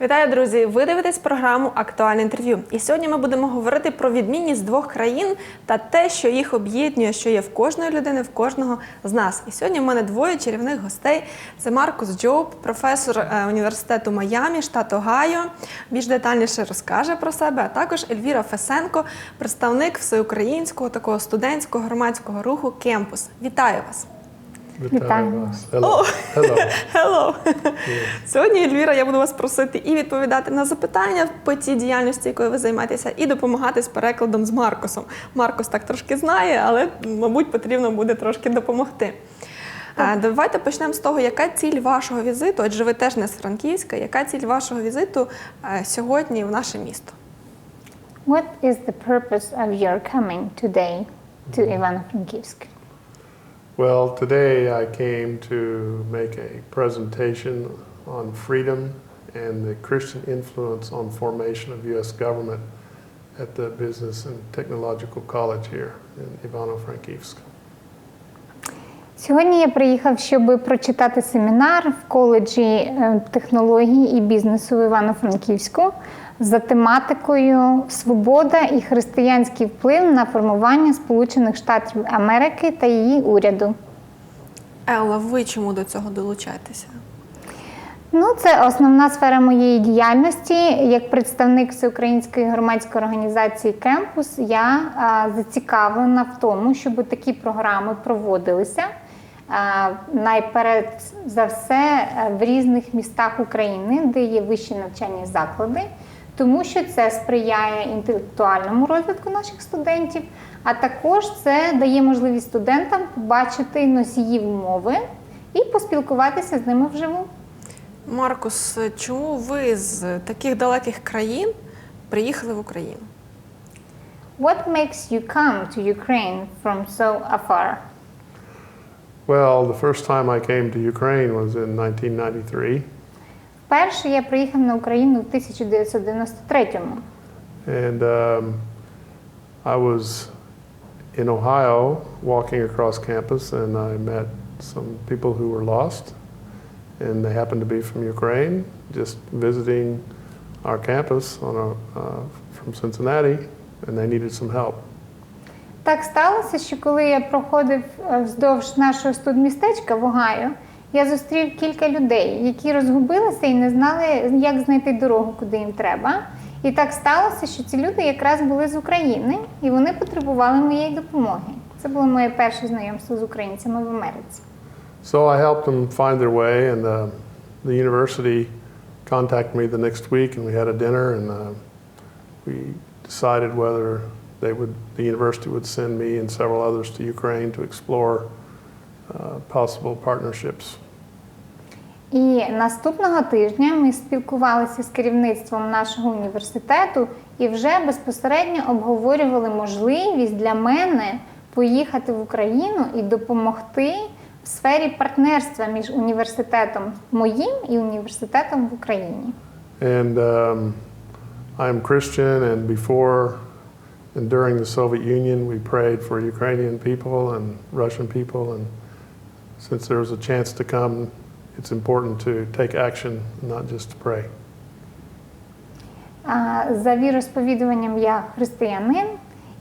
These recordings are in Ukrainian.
Вітаю, друзі! Ви дивитесь програму Актуальне інтерв'ю. І сьогодні ми будемо говорити про відмінність двох країн та те, що їх об'єднує, що є в кожної людини, в кожного з нас. І сьогодні в мене двоє чарівних гостей: це Маркус Джоуб, професор е, університету Майамі, штат Огайо. Більш детальніше розкаже про себе, а також Ельвіра Фесенко, представник всеукраїнського такого студентського громадського руху Кемпус. Вітаю вас! Вітаю вас. Hello. Hello. Hello! Сьогодні, Ельвіра, я буду вас просити і відповідати на запитання по цій діяльності, якою ви займаєтеся, і допомагати з перекладом з Маркосом. Маркос так трошки знає, але, мабуть, потрібно буде трошки допомогти. А, Давайте почнемо з того, яка ціль вашого візиту, адже ви теж не з Франківська, яка ціль вашого візиту е, сьогодні в наше місто? What is the purpose of your coming today to Ivano-Frankivsk? Well, today I came to make a presentation on freedom and the Christian influence on formation of U.S. government at the Business and Technological College here in Ivano-Frankivsk. Сьогодні я приїхав, щоб прочитати семінар в коледжі е, технології і бізнесу в Івано-Франківську за тематикою Свобода і християнський вплив на формування Сполучених Штатів Америки та її уряду. Елла, ви чому до цього долучаєтеся? Ну, це основна сфера моєї діяльності. Як представник всеукраїнської громадської організації Кемпус, я а, зацікавлена в тому, щоб такі програми проводилися а, найперед за все в різних містах України, де є вищі навчальні заклади, тому що це сприяє інтелектуальному розвитку наших студентів, а також це дає можливість студентам побачити носіїв мови і поспілкуватися з ними вживу. Маркус, чому ви з таких далеких країн приїхали в Україну? What makes you come to Ukraine from so afar? Well, the first time I came to Ukraine was in 1993, Вперше я приїхав на Україну в 1993-му. and um, I was in Ohio walking across campus, and I met some people who were lost, and they happened to be from Ukraine, just visiting our campus on a, uh, from Cincinnati, and they needed some help. Так сталося, що коли я проходив е, вздовж нашого студмістечка в Огайо, я зустрів кілька людей, які розгубилися і не знали, як знайти дорогу, куди їм треба. І так сталося, що ці люди якраз були з України і вони потребували моєї допомоги. Це було моє перше знайомство з українцями в Америці. So I helped them find their way, and uh, the university contacted me the next week, and we had a dinner, and uh, we decided whether they would, the university would send me and several others to Ukraine to explore possible partnerships. І наступного тижня ми спілкувалися з керівництвом нашого університету і вже безпосередньо обговорювали можливість для мене поїхати в Україну і допомогти в сфері партнерства між університетом моїм і університетом в Україні. And um, I'm Christian, and before and during the Soviet Union, we prayed for Ukrainian people and Russian people, and since there was a chance to come, it's important to take action, not just to pray. За віросповідуванням я християнин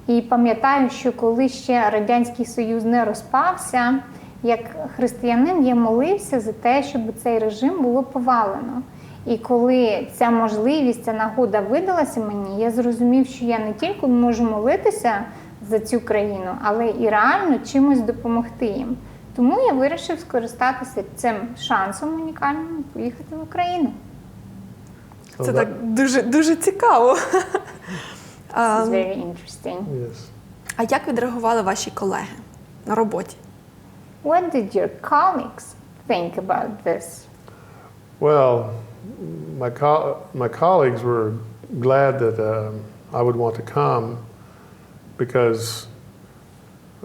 і пам'ятаю, що коли ще Радянський Союз не розпався, як християнин я молився за те, щоб цей режим було повалено. І коли ця можливість, ця нагода видалася мені, я зрозумів, що я не тільки можу молитися за цю країну, але і реально чимось допомогти їм. Тому я вирішив скористатися цим шансом унікальним і поїхати в Україну. Це так дуже дуже цікаво. This very interesting. Yes. А як відреагували ваші колеги на роботі? What did your colleagues think about this? Well, my, co- my colleagues were glad that um, I would want to come because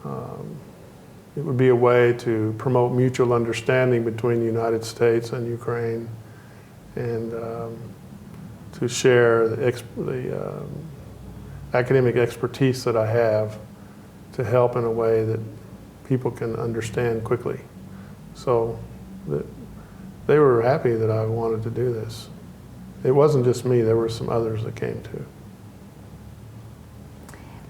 um, it would be a way to promote mutual understanding between the United States and Ukraine and um, to share the, exp- the um, academic expertise that I have to help in a way that people can understand quickly. So that they were happy that I wanted to do this. it wasn't just me, there were some others that came too.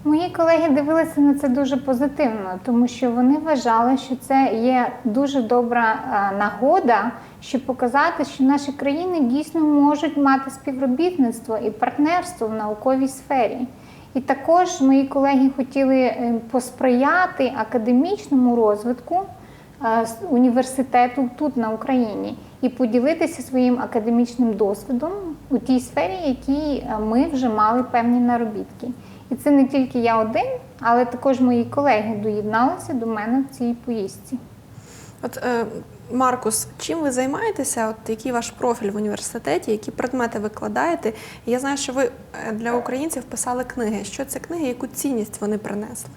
Мої колеги дивилися на це дуже позитивно, тому що вони вважали, що це є дуже добра е, нагода, щоб показати, що наші країни дійсно можуть мати співробітництво і партнерство в науковій сфері. І також мої колеги хотіли е, посприяти академічному розвитку е, університету тут на Україні і поділитися своїм академічним досвідом у тій сфері, якій ми вже мали певні наробітки. І це не тільки я один, але також мої колеги доєдналися до мене в цій поїздці. От е, Маркус, чим ви займаєтеся? От який ваш профіль в університеті, які предмети викладаєте? Я знаю, що ви е, для українців писали книги. Що це книги, яку цінність вони принесли?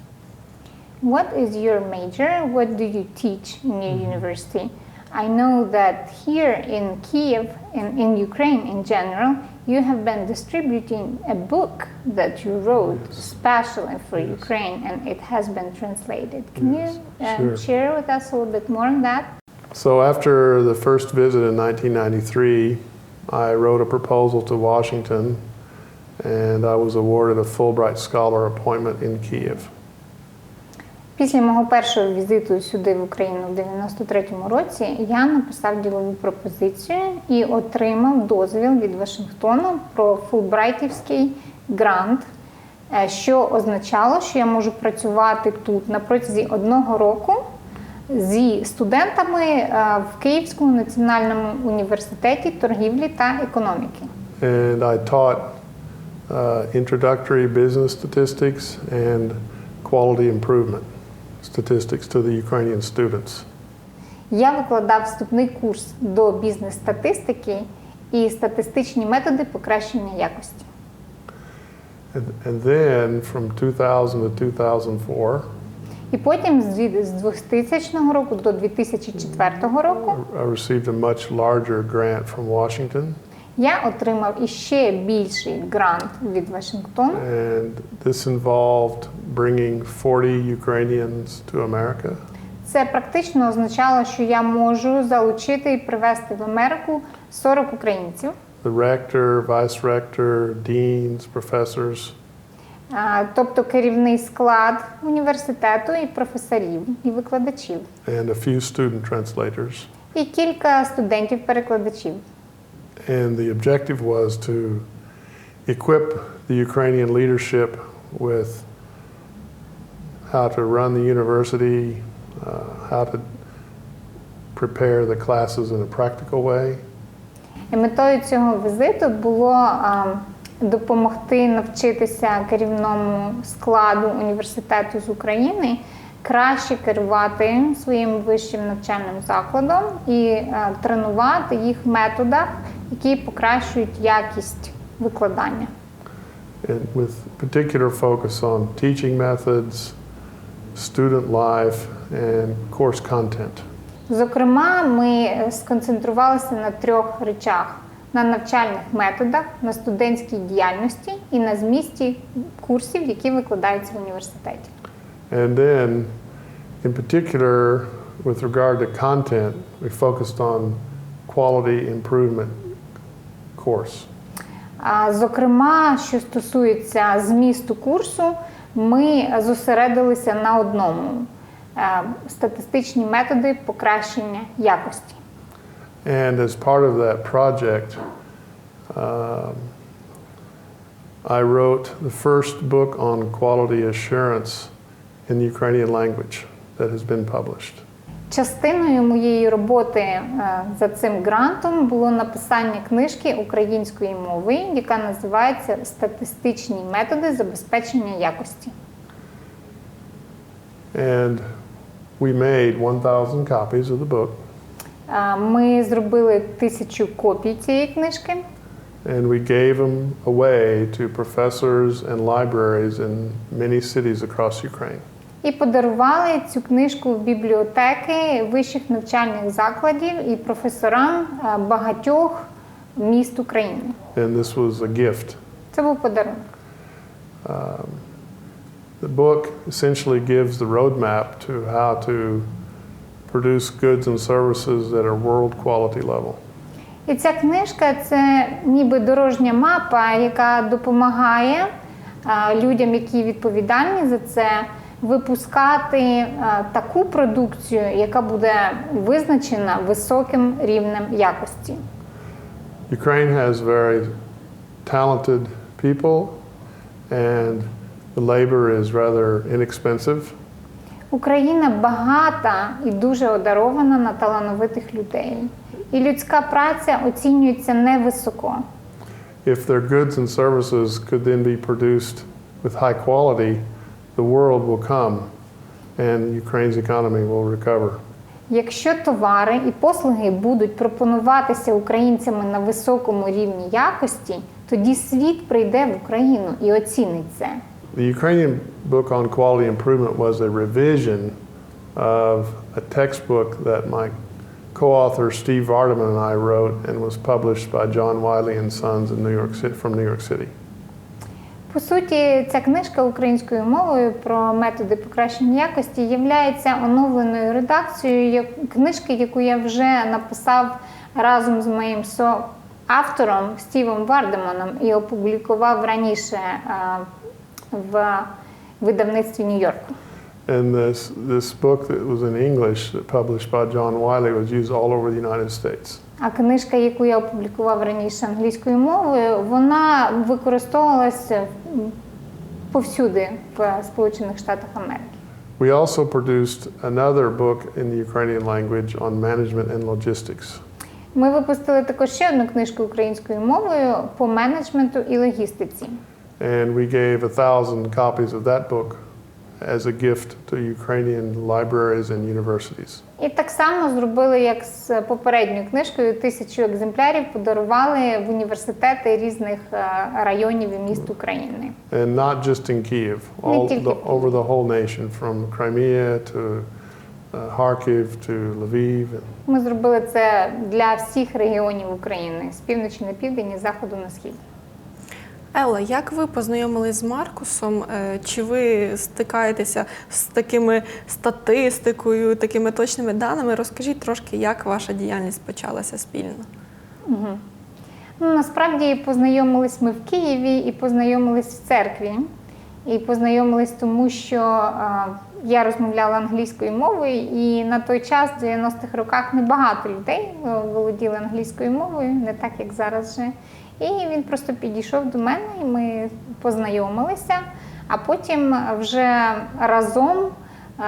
What is your major? What do you teach in your university? I know that here in Kiev and in Ukraine in general, you have been distributing a book that you wrote especially for Yes. Ukraine and it has been translated. Can Yes, you um, sure. share with us a little bit more on that? So after the first visit in 1993, I wrote a proposal to Washington and I was awarded a Fulbright Scholar appointment in Kiev. Після мого першого візиту сюди в Україну в 93-му році я написав ділову пропозицію і отримав дозвіл від Вашингтону про фулбрайтівський грант, е, що означало, що я можу працювати тут на протязі одного року зі студентами е, в Київському національному університеті торгівлі та економіки. And I taught uh, introductory business statistics and quality improvement statistics to the Ukrainian students. Я викладав вступний курс до бізнес-статистики і статистичні методи покращення якості. And, and then from 2000 to 2004, І потім з дві- з 2000 року до 2004 року I received a much larger grant from Washington. Я отримав іще більший грант від Вашингтону. And this involved bringing 40 Ukrainians to America. Це практично означало, що я можу залучити і привезти в Америку 40 українців, The rector, vice rector, deans, professors, а, тобто керівний склад університету і професорів і викладачів, and a few student translators. і кілька студентів-перекладачів. And the objective was to equip the Ukrainian leadership with how to run the university, uh, how to prepare the classes in a practical way, І метою цього візиту було а, допомогти навчитися керівному складу університету з України краще керувати своїм вищим навчальним закладом і а, тренувати їх методах, які покращують якість викладання. and with particular focus on teaching methods, student life, and course content. Зокрема, ми сконцентрувалися на трьох речах: на навчальних методах, на студентській діяльності і на змісті курсів, які викладаються в університеті. And then, in particular, with regard to content, we focused on quality improvement course. А, Зокрема, що стосується змісту курсу, ми зосередилися на одному е, статистичні методи покращення якості. And as part of that project, um, I wrote the first book on quality assurance in the Ukrainian language that has been published. Частиною моєї роботи е, за цим грантом було написання книжки української мови, яка називається Статистичні методи забезпечення якості. And we made 1,000 copies of the book, Е, Ми зробили тисячу копій цієї книжки. and we gave them away to professors and libraries in many cities across Ukraine. І подарували цю книжку в бібліотеки вищих навчальних закладів і професорам е, багатьох міст України. And this was a gift. Це був подарунок. The book essentially gives the roadmap to how to produce goods and services that are world quality level. І ця книжка це ніби дорожня мапа, яка допомагає а, людям, які відповідальні за це, випускати таку продукцію, яка буде визначена високим рівнем якості. Ukraine has very talented people, and the labor is rather inexpensive. Україна багата і дуже одарована на талановитих людей. І людська праця оцінюється невисоко. If their goods and services could then be produced with high quality, the world will come and Ukraine's economy will recover. Якщо товари і послуги будуть пропонуватися українцями на високому рівні якості, тоді світ прийде в Україну і оцінить це. The Ukrainian book on quality improvement was a revision of a textbook that my co-author Steve Vardaman and I wrote and was published by John Wiley and Sons in New York City from New York City. По суті, ця книжка українською мовою про методи покращення якості є оновленою редакцією книжки, яку я вже написав разом з моїм соавтором Стівом Вардеманом і опублікував раніше е, в видавництві Нью-Йорку. And this, this book that was in English, published by John Wiley, was used all over the United States. А книжка, яку я опублікував раніше англійською мовою, вона використовувалася м, повсюди в Сполучених Штатах Америки. We also produced another book in the Ukrainian language on management and logistics. Ми випустили також ще одну книжку українською мовою по менеджменту і логістиці. And we gave a thousand copies of that book as a gift to Ukrainian libraries and universities. І так само зробили, як з попередньою книжкою, тисячу екземплярів подарували в університети різних е, районів і міст України. And not just in Kiev, all the, over the whole nation, from Crimea to uh, Kharkiv to Lviv. Ми зробили це для всіх регіонів України з півночі на південь і заходу на схід. Елла, як ви познайомились з Маркусом? Е, Чи ви стикаєтеся з такими статистикою, такими точними даними? Розкажіть трошки, як ваша діяльність почалася спільно. Ну, насправді познайомились ми в Києві і познайомились в церкві. І познайомились тому, що а, я розмовляла англійською мовою, і на той час, в 90-х роках, небагато людей е, володіли англійською мовою, не так як зараз вже. І він просто підійшов до мене, і ми познайомилися, а потім вже разом е,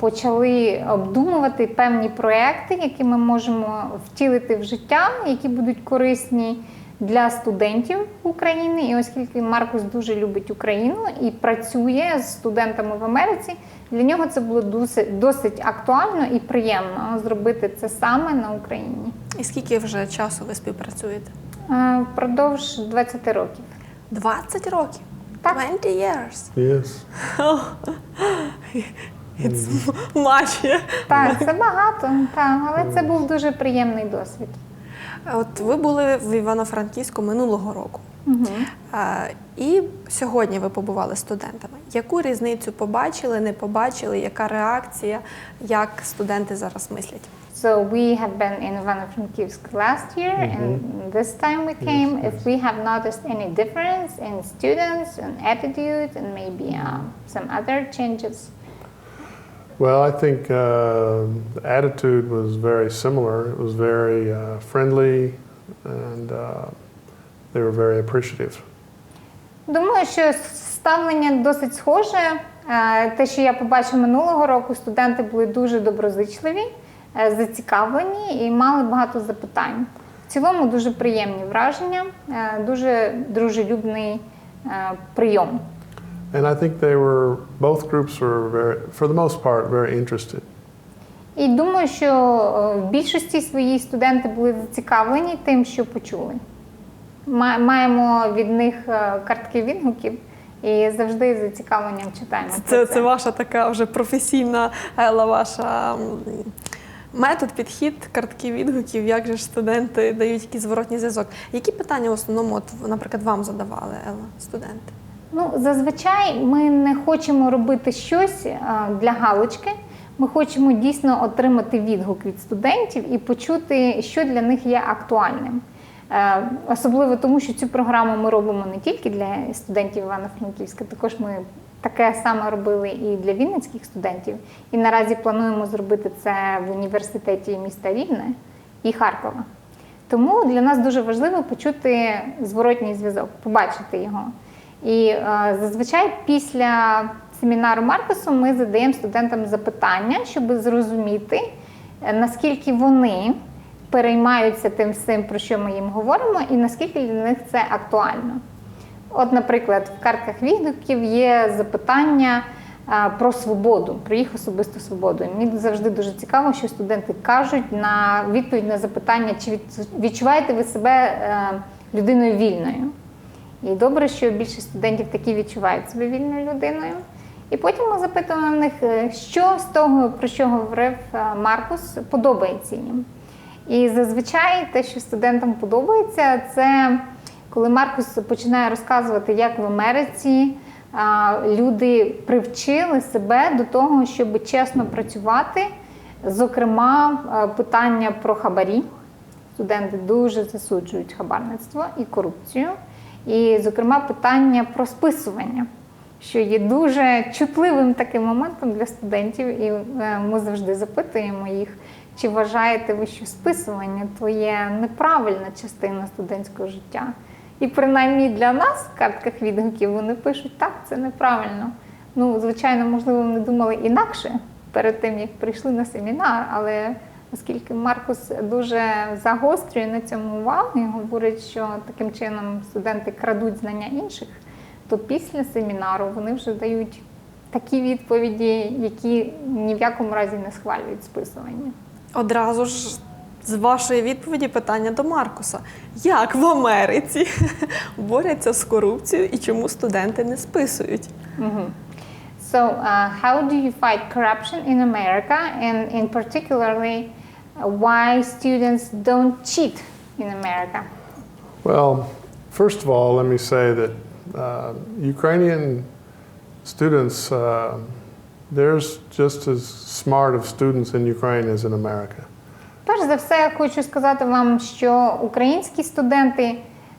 почали обдумувати певні проекти, які ми можемо втілити в життя, які будуть корисні для студентів України. І оскільки Маркус дуже любить Україну і працює з студентами в Америці, для нього це було досить, досить актуально і приємно зробити це саме на Україні. І скільки вже часу ви співпрацюєте? Е, Впродовж 20 років. 20 років. Так. 20 years. Yes. It's much. Так, це багато, так, але це був дуже приємний досвід. От ви були в Івано-Франківську минулого року. Е, І сьогодні ви побували студентами. Яку різницю побачили, не побачили? Яка реакція, як студенти зараз мислять? So we have been in Ivano-Frankivsk last year, and this time we came. If we have noticed any difference in students and attitude, and maybe um, some other changes. Well, I think uh, the attitude was very similar. It was very uh, friendly, and uh, they were very appreciative. Думаю, що ставлення досить схоже. Е, Те, що я побачив минулого року, студенти були дуже доброзичливі, е, Зацікавлені і мали багато запитань. В цілому дуже приємні враження, е, дуже дружелюбний е, прийом. And I think they were, both groups were very, for the most part, very interested. І думаю, що е, в більшості своїй студенти були зацікавлені тим, що почули. Ма- Маємо від них е, картки відгуків і завжди з зацікавленням читаємо. про Це, це ваша така вже професійна ваша метод, підхід, картки відгуків, як же студенти дають якийсь зворотній зв'язок. Які питання в основному, от, наприклад, вам задавали Елла, студенти? Ну, зазвичай ми не хочемо робити щось е, для галочки. Ми хочемо дійсно отримати відгук від студентів і почути, що для них є актуальним. Е, Особливо тому, що цю програму ми робимо не тільки для студентів Івано-Франківська, також ми таке саме робили і для вінницьких студентів. І наразі плануємо зробити це в університеті міста Рівне і Харкова. Тому для нас дуже важливо почути зворотній зв'язок, побачити його. І е, зазвичай після семінару Маркусу ми задаємо студентам запитання, щоб зрозуміти, е, наскільки вони переймаються тим всім, про що ми їм говоримо, і наскільки для них це актуально. От, наприклад, в картках відгуків є запитання е, про свободу, про їх особисту свободу. Мені завжди дуже цікаво, що студенти кажуть на відповідь на запитання, чи відчуваєте ви себе е, людиною вільною. І добре, що більше студентів такі відчувають себе вільною людиною. І потім ми запитуємо в них, е, що з того, про що говорив Маркус, подобається їм. І зазвичай те, що студентам подобається, це коли Маркус починає розказувати, як в Америці люди привчили себе до того, щоб чесно працювати. Зокрема, питання про хабарі. Студенти дуже засуджують хабарництво і корупцію. І, зокрема, питання про списування, що є дуже чутливим таким моментом для студентів, і е, ми завжди запитуємо їх, чи вважаєте ви, що списування то є неправильна частина студентського життя. І принаймні для нас в картках відгуків вони пишуть, так, це неправильно. Ну, звичайно, можливо, вони думали інакше перед тим, як прийшли на семінар, але оскільки Маркус дуже загострює на цьому увагу і говорить, що таким чином студенти крадуть знання інших, то після семінару вони вже дають такі відповіді, які ні в якому разі не схвалюють списування. Одразу ж з вашої відповіді питання до Маркуса: як в Америці борються з корупцією і чому студенти не списують? So, uh, how do you fight corruption in America, and in particularly, uh, why students don't cheat in America? Well, first of all, let me say that uh, Ukrainian students, uh, there's just as smart of students in Ukraine as in America. Перш за все, я хочу сказати вам, що українські студенти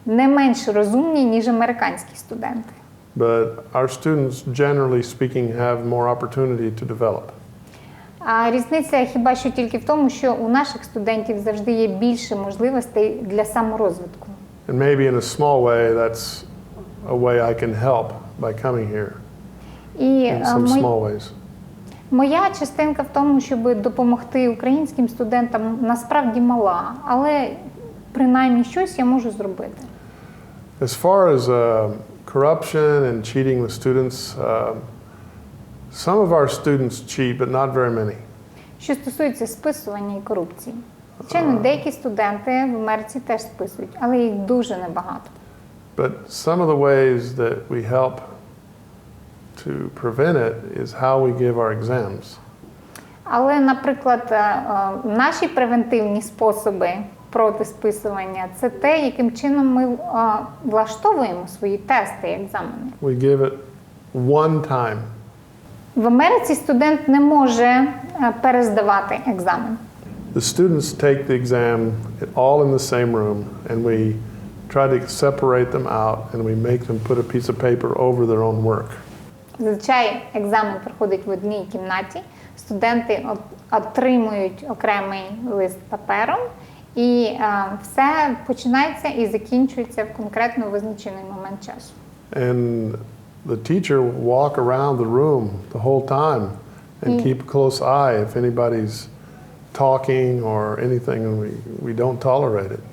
не менш розумні, ніж американські студенти. But our students, generally speaking, have more opportunity to develop. А різниця хіба що тільки в тому, що у наших студентів завжди є більше можливостей для саморозвитку. And maybe in a small way, that's a way I can help by coming here І in е, some мої- small ways. Моя частинка в тому, щоб допомогти українським студентам, насправді мала, але принаймні щось я можу зробити. As far as uh, corruption and cheating with students, uh, some of our students cheat, but not very many. Що стосується списування і корупції, звичайно, деякі студенти в Америці теж списують, але їх дуже небагато. But some of the ways that we help to prevent it is how we give our exams. Але, наприклад, е, е, наші превентивні способи проти списування це те, яким чином ми е, влаштовуємо свої тести і екзамени. We give it one time. В Америці студент не може е, перездавати екзамен. The students take the exam all in the same room, and we try to separate them out, and we make them put a piece of paper over their own work. Зазвичай екзамен проходить в одній кімнаті. Студенти от- отримують окремий лист паперу, і е, все починається і закінчується в конкретно визначений момент часу. And the teacher walk around the room the whole time and Mm. keep a close eye if anybody's talking or anything, and we, we don't tolerate it.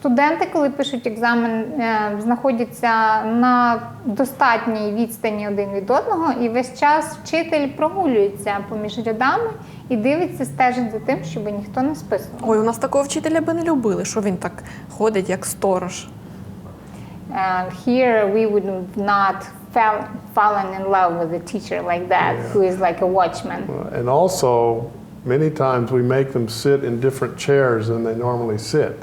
Студенти, коли пишуть екзамен, е, знаходяться на достатній відстані один від одного, і весь час вчитель прогулюється поміж рядами і дивиться, стежить за тим, щоб ніхто не списував. Ой, у нас такого вчителя би не любили, що він так ходить, як сторож. And here we would not fall, fallen in love with a teacher like that, who is like a watchman. And also, many times we make them sit in different chairs than they normally sit.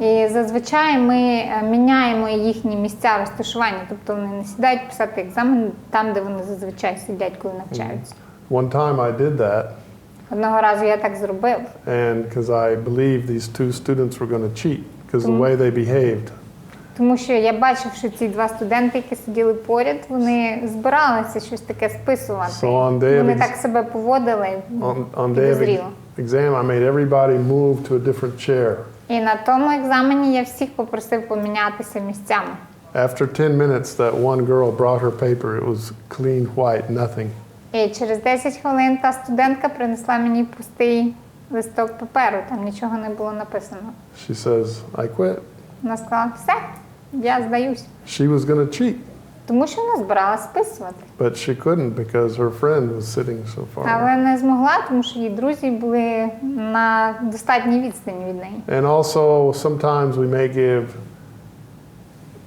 І зазвичай ми е, міняємо їхні місця розташування, тобто вони не сідають писати екзамен там, де вони зазвичай сидять, коли навчаються. One time I did that, Одного разу я так зробив, and because I believed these two students were going to cheat because the way they behaved. тому що я бачив, що ці два студенти, які сиділи поряд, вони збиралися щось таке списувати. So on day Вони так себе поводили on, on day of exam, I made everybody move to a different chair. І на тому екзамені я всіх попросив помінятися місцями. After 10 minutes, that one girl brought her paper. It was clean white, nothing. І через 10 хвилин та студентка принесла мені пустий листок паперу, там нічого не було написано. She says, I quit. Вона сказала, все, я здаюсь. She was going to cheat, Тому що вона збиралася списувати. but she couldn't because her friend was sitting so far. Але не змогла, тому що її друзі були на достатній відстані від неї. And also, sometimes we may give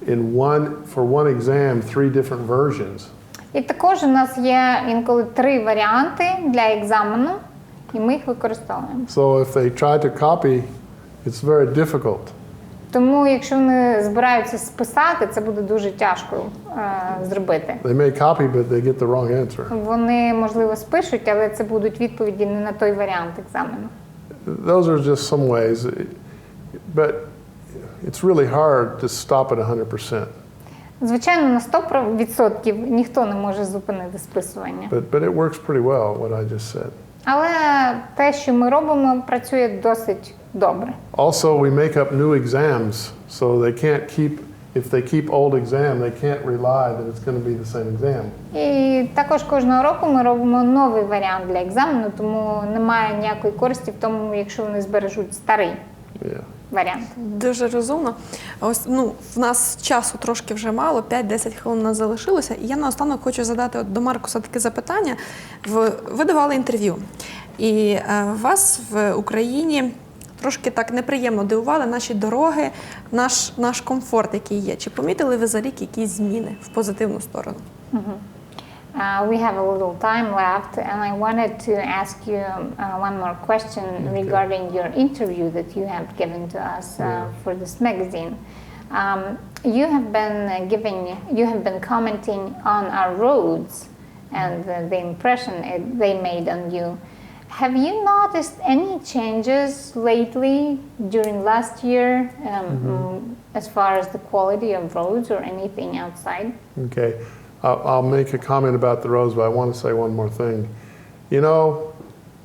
in one for one exam three different versions. І також у нас є інколи три варіанти для екзамену, і ми їх використовуємо. So if they try to copy, it's very difficult. Тому, якщо вони збираються списати, це буде дуже тяжко е, зробити. They may copy, but they get the wrong answer. Вони можливо спишуть, але це будуть відповіді не на той варіант екзамену. Those are just some ways, but it's really hard to stop at 100%. Звичайно, на 100% ніхто не може зупинити списування. But, but it works pretty well, what I just said. Але те, що ми робимо, працює досить добре. Also, we make up new exams, so they can't keep, if they keep old exam, they can't rely that it's going to be the same exam. І також кожного року ми робимо новий варіант для екзамену, тому немає ніякої користі в тому, якщо вони збережуть старий Yeah. варіант. Дуже розумно. Ось ну в нас часу трошки вже мало, 5-10 хвилин нас залишилося. І я наостанок хочу задати от до Маркуса таке запитання. В- Ви давали інтерв'ю, і е, вас в Україні трошки так неприємно дивували наші дороги, наш, наш комфорт, який є. Чи помітили ви за рік якісь зміни в позитивну сторону? Uh, we have a little time left, and I wanted to ask you uh, one more question okay. regarding your interview that you have given to us uh, yeah. for this magazine. Um, you have been uh, giving, you have been commenting on our roads and uh, the impression it, they made on you. Have you noticed any changes lately during last year um, mm, as far as the quality of roads or anything outside? Okay. I'll, I'll make a comment about the roads, but I want to say one more thing. You know,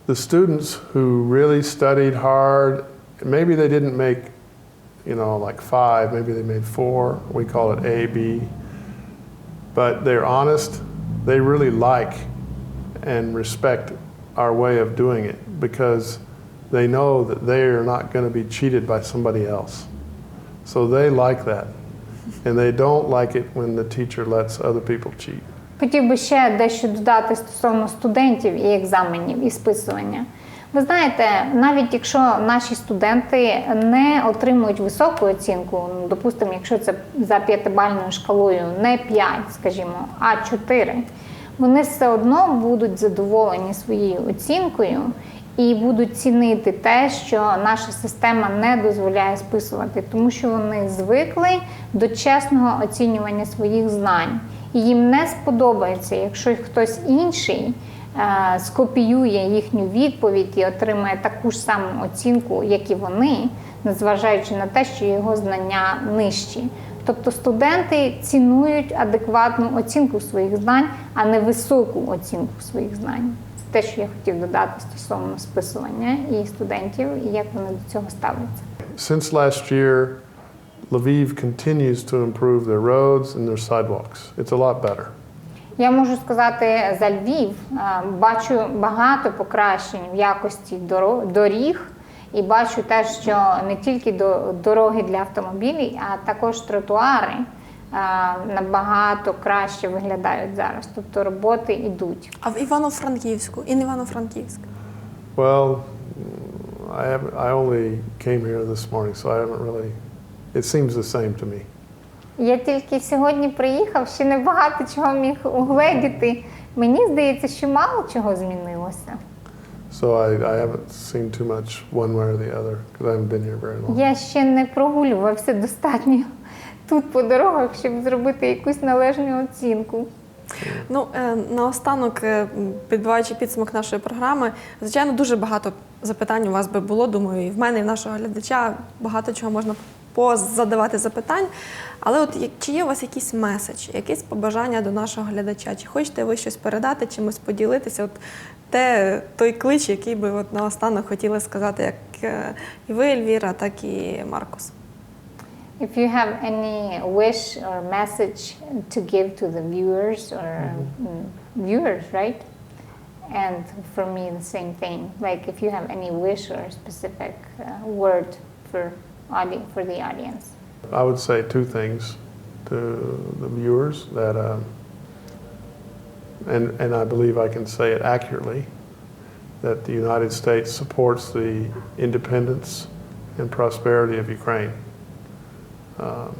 the students who really studied hard, maybe they didn't make, you know, like five, maybe they made four. We call it A, B. But they're honest. They really like and respect our way of doing it because they know that they are not going to be cheated by somebody else. So they like that. And they don't like it when the teacher lets other people cheat. Хотів би ще дещо додати стосовно студентів і екзаменів і списування. Ви знаєте, навіть якщо наші студенти не отримують високу оцінку, ну, допустимо, якщо це за п'ятибальною шкалою не 5, скажімо, а 4, вони все одно будуть задоволені своєю оцінкою і будуть цінити те, що наша система не дозволяє списувати, тому що вони звикли до чесного оцінювання своїх знань. І їм не сподобається, якщо хтось інший е, скопіює їхню відповідь і отримає таку ж саму оцінку, як і вони, незважаючи на те, що його знання нижчі. Тобто студенти цінують адекватну оцінку своїх знань, а не високу оцінку своїх знань. Це те, що я хотів додати стосовно списування і студентів, і як вони до цього ставляться. Since last year, Lviv continues to improve their roads and their sidewalks. It's a lot better. Я можу сказати за Львів, бачу багато покращень в якості доріг, і бачу те, що не тільки до- дороги для автомобілів, а також тротуари е, набагато краще виглядають зараз. Тобто роботи йдуть. А в Івано-Франківську і не Івано-Франківськ. Well, I, haven't, I only came here this morning, so I haven't really. It seems the same to me. Я тільки сьогодні приїхав, ще не багато чого міг угледіти. Мені здається, що мало чого змінилося. So I, I haven't seen too much one way or the other because I haven't been here very long. Я ще не прогулювався достатньо тут по дорогах, щоб зробити якусь належну оцінку. Ну, е, наостанок, е, підбиваючи підсумок нашої програми, звичайно, дуже багато запитань у вас би було. Думаю, і в мене, і в нашого глядача багато чого можна позадавати запитань. Але от чи є у вас якийсь меседж, якесь побажання до нашого глядача? Чи хочете ви щось передати, чимось поділитися? От те, той клич, який би от наостанок хотіли сказати, як е, і ви, Ельвіра, так і Маркус. If you have any wish or message to give to the viewers or mm, viewers, right? And for me, the same thing. Like if you have any wish or specific uh, word for for the audience. I would say two things to the viewers that, um, and, and I believe I can say it accurately, that the United States supports the independence and prosperity of Ukraine. Um,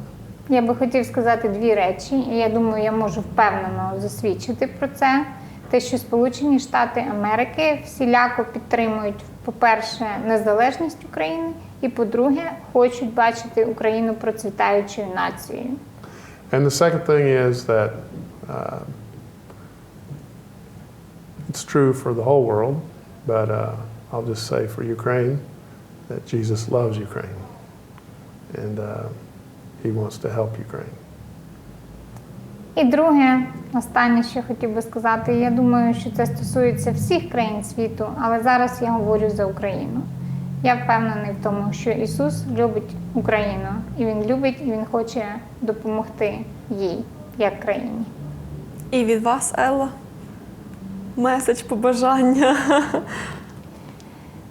Я би хотів сказати дві речі, і я думаю, я можу впевнено засвідчити про це. Те, що Сполучені Штати Америки всіляко підтримують, по-перше, незалежність України, і по-друге, хочуть бачити Україну процвітаючою нацією. And the second thing is that uh, it's true for the whole world, but uh, I'll just say for Ukraine that Jesus loves Ukraine and uh, he wants to help Ukraine. І друге, останнє, що хотів би сказати, я думаю, що це стосується всіх країн світу, але зараз я говорю за Україну. Я впевнений в тому, що Ісус любить Україну, і Він любить, і Він хоче допомогти їй як країні. І від вас, Елла, меседж, побажання.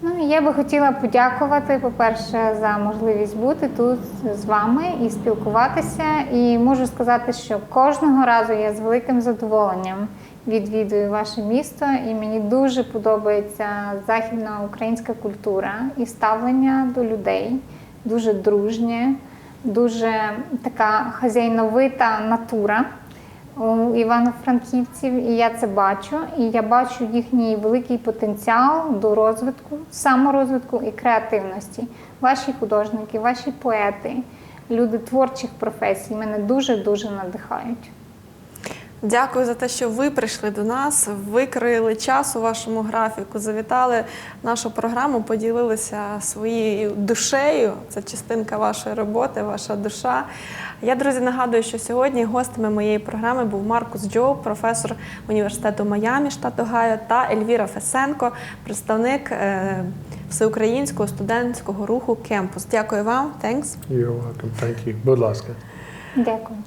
Ну, я би хотіла подякувати, по-перше, за можливість бути тут з вами і спілкуватися. І можу сказати, що кожного разу я з великим задоволенням відвідую ваше місто, і мені дуже подобається західна українська культура і ставлення до людей, дуже дружнє, дуже така хазяйновита натура у івано-франківців, і я це бачу. І я бачу їхній великий потенціал до розвитку, саморозвитку і креативності. Ваші художники, ваші поети, люди творчих професій мене дуже дуже надихають. Дякую за те, що ви прийшли до нас, викроїли час у вашому графіку, завітали нашу програму, поділилися своєю душею. Це частинка вашої роботи, ваша душа. Я, друзі, нагадую, що сьогодні гостями моєї програми був Маркус Джо, професор університету Майамі, штат Огайо, та Ельвіра Фесенко, представник е, всеукраїнського студентського руху Кемпус. Дякую вам. Thanks. You're welcome. Thank you. Будь ласка. Дякую.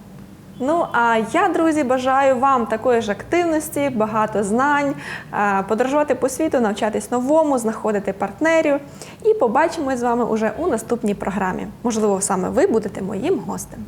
Ну а я, друзі, бажаю вам такої ж активності, багато знань, е, подорожувати по світу, навчатись новому, знаходити партнерів. І побачимось з вами уже у наступній програмі. Можливо, саме ви будете моїм гостем.